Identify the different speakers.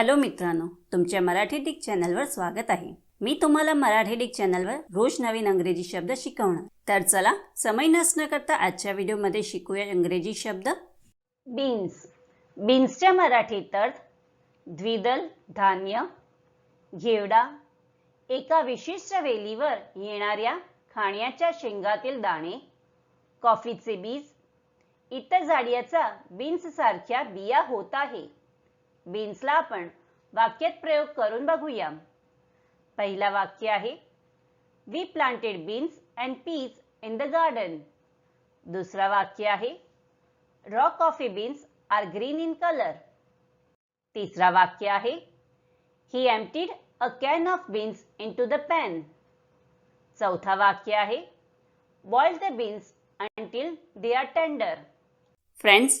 Speaker 1: Hello मित्रांनो तुमच्या Marathi Dick चॅनलवर स्वागत आहे. मी तुम्हाला मराठी डिक चॅनलवर रोज नवीन इंग्रजी शब्द शिकवणार. तर चला समय नसणं करता आजच्या व्हिडिओमध्ये शिकूया इंग्रजी शब्द. बीन्स बीन्सच्या मराठीत अर्थ द्विदल धान्य घेवडा एका विशिष्ट वेलीवर येणाऱ्या खाण्याच्या शेंगातील दाणे कॉफीचे बीज इतर झाडियाचा बीन्स सारख्या बिया होत आहे. बीन्सला आपण वाक्यात प्रयोग करून बघूया. पहिला वाक्य आहे we planted beans and peas in the garden दुसरा वाक्य आहे raw coffee beans are green in colour तिसरा वाक्य आहे he emptied a can of beans into the pan चौथा वाक्य आहे boil the beans until they are tender friends